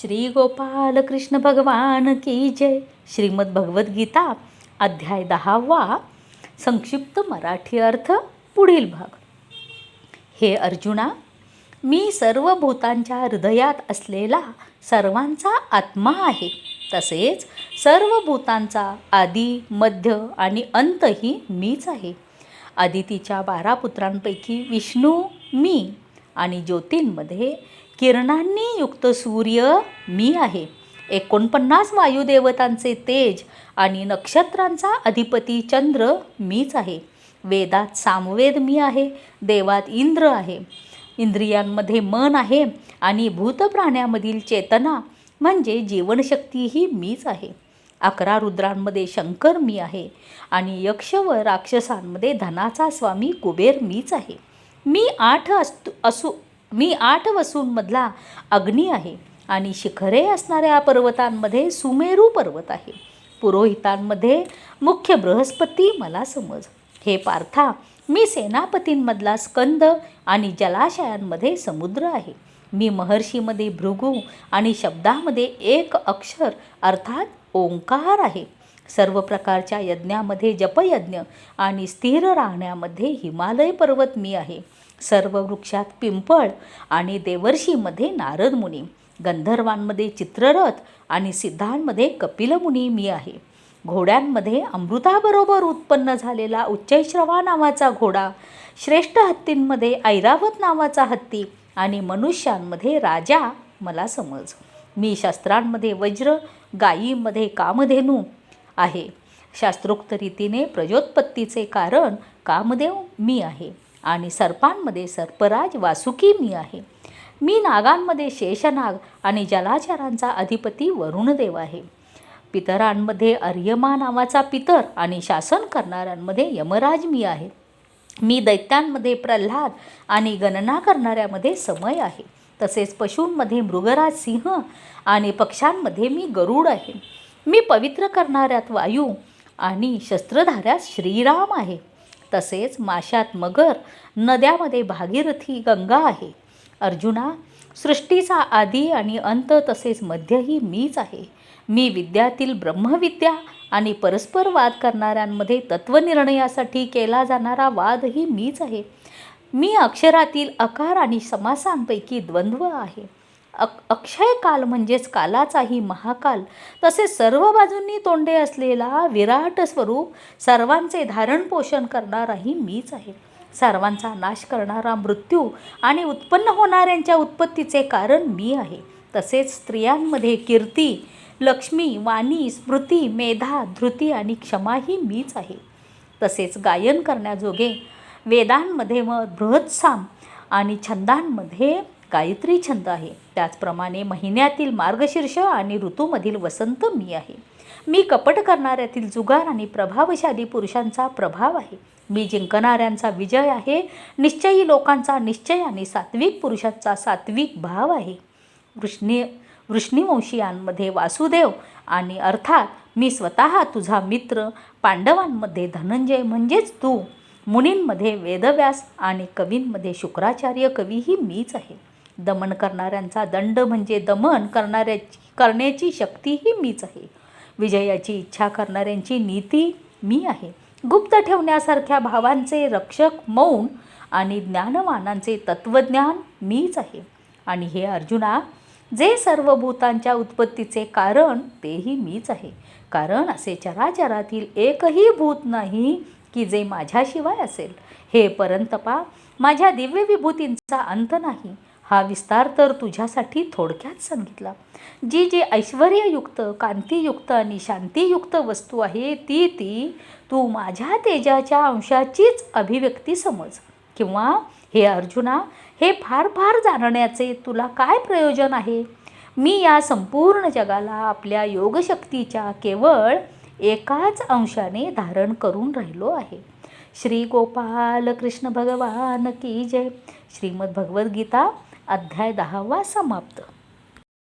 श्री गोपाल कृष्ण भगवान की जय. श्रीमद भगवद्गीता अध्याय दहावा संक्षिप्त मराठी अर्थ पुढील भाग. हे अर्जुना मी सर्व भूतांच्या हृदयात असलेला सर्वांचा आत्मा आहे. तसेच सर्व भूतांचा आदी मध्य आणि अंतही मीच आहे. आदितीच्या बारा पुत्रांपैकी विष्णू मी आणि ज्योतींमध्ये किरणांनी युक्त सूर्य मी आहे. एकोणपन्नास वायुदेवतांचे तेज आणि नक्षत्रांचा अधिपती चंद्र मीच आहे. वेदात सामवेद मी आहे देवात इंद्र आहे. इंद्रियांमध्ये मन आहे आणि भूतप्राण्यामधील चेतना म्हणजे जीवनशक्तीही मीच आहे. अकरा रुद्रांमध्ये शंकर मी आहे आणि यक्ष व राक्षसांमध्ये धनाचा स्वामी कुबेर मीच आहे. मी आठ असू असू मी आठ वसूंमधला अग्नी आहे आणि शिखरे असणाऱ्या पर्वतांमध्ये सुमेरू पर्वत आहे. पुरोहितांमध्ये मुख्य बृहस्पती मला समज. हे पार्था मी सेनापतींमधला स्कंद आणि जलाशयांमध्ये समुद्र आहे. मी महर्षीमध्ये भृगू आणि शब्दामध्ये एक अक्षर अर्थात ओंकार आहे. सर्व प्रकारच्या यज्ञामध्ये जपयज्ञ आणि स्थिर राहण्यामध्ये हिमालय पर्वत मी आहे. सर्व वृक्षात पिंपळ आणि देवर्षीमध्ये नारद मुनी गंधर्वांमध्ये चित्ररथ आणि सिद्धांमध्ये कपिलमुनी मी आहे. घोड्यांमध्ये अमृताबरोबर उत्पन्न झालेला उच्चैश्रवा नावाचा घोडा श्रेष्ठ हत्तींमध्ये ऐरावत नावाचा हत्ती आणि मनुष्यांमध्ये राजा मला समज. मी शास्त्रांमध्ये वज्र गायीमध्ये कामधेनू आहे. शास्त्रोक्त रीतीने प्रजोत्पत्तीचे कारण कामदेव मी आहे. आणि सर्पांमध्ये सर्पराज वासुकी मी आहे. मी नागांमध्ये शेषनाग आणि जलाचरांचा अधिपती वरुणदेव आहे. पितरांमध्ये अर्यमा नावाचा पितर आणि शासन करणाऱ्यांमध्ये यमराज मी आहे. मी दैत्यांमध्ये प्रल्हाद आणि गणना करणाऱ्यामध्ये समय आहे. तसेच पशूंमध्ये मृगराज सिंह आणि पक्ष्यांमध्ये मी गरुड आहे. मी पवित्र करणाऱ्यात वायू आणि शस्त्रधाऱ्यात श्रीराम आहे. तसेच माशात मगर नद्यामध्ये भागीरथी गंगा आहे. अर्जुना सृष्टीचा आधी आणि अंत तसेच मध्यही मीच आहे. मी विद्यातील ब्रह्मविद्या आणि परस्पर वाद करणाऱ्यांमध्ये तत्त्वनिर्णयासाठी केला जाणारा वादही मीच आहे. मी अक्षरातील अकार आणि समासांपैकी द्वंद्व आहे. अक अक्षय काल म्हणजेच कालाचाही महाकाल तसेच सर्व बाजूंनी तोंडे असलेला विराट स्वरूप सर्वांचे धारण पोषण करणाराही मीच आहे. सर्वांचा नाश करणारा मृत्यू आणि उत्पन्न होणाऱ्यांच्या उत्पत्तीचे कारण मी आहे. तसेच स्त्रियांमध्ये कीर्ती लक्ष्मी वाणी स्मृती मेधा धृती आणि क्षमाही मीच आहे. तसेच गायन करण्याजोगे वेदांमध्ये व बृहत्साम आणि छंदांमध्ये गायत्री छंद आहे. त्याचप्रमाणे महिन्यातील मार्गशीर्ष आणि ऋतूमधील वसंत मी आहे. मी कपट करणाऱ्यातील जुगार आणि प्रभावशाली पुरुषांचा प्रभाव आहे. मी जिंकणाऱ्यांचा विजय आहे. निश्चयी लोकांचा निश्चय आणि सात्विक पुरुषांचा सात्विक भाव आहे. वृष्णी वृष्णीवंशीयांमध्ये वासुदेव आणि अर्थात मी स्वतः तुझा मित्र पांडवांमध्ये धनंजय म्हणजेच तू. मुनींमध्ये वेदव्यास आणि कवींमध्ये शुक्राचार्य कवीही मीच आहे. दमन करणाऱ्यांचा दंड म्हणजे दमन करणाऱ्याची करण्याची शक्तीही मीच आहे. विजयाची इच्छा करणाऱ्यांची नीती मी आहे. गुप्त ठेवण्यासारख्या भावांचे रक्षक मौन आणि ज्ञानवानांचे तत्त्वज्ञान मीच आहे. आणि हे अर्जुना जे सर्व भूतांच्या उत्पत्तीचे कारण तेही मीच आहे. कारण असे चराचरातील एकही भूत नाही की जे माझ्याशिवाय असेल. हे परंतपा माझ्या दिव्य विभूतींचा अंत नाही. हा विस्तार तर तुझ्यासाठी थोडक्यात सांगितला. जी जी ऐश्वर्ययुक्त कांतीयुक्त आणि शांतीयुक्त वस्तू आहे ती ती तू माझ्या तेजाच्या अंशाचीच अभिव्यक्ती समज. किंवा हे अर्जुना हे फार फार जाणण्याचे तुला काय प्रयोजन आहे? मी या संपूर्ण जगाला आपल्या योगशक्तीच्या केवळ एकाच अंशाने धारण करून राहिलो आहे. श्री गोपाल कृष्ण भगवान की जय. श्रीमद भगवद्गीता अध्याय दहावा समाप्त.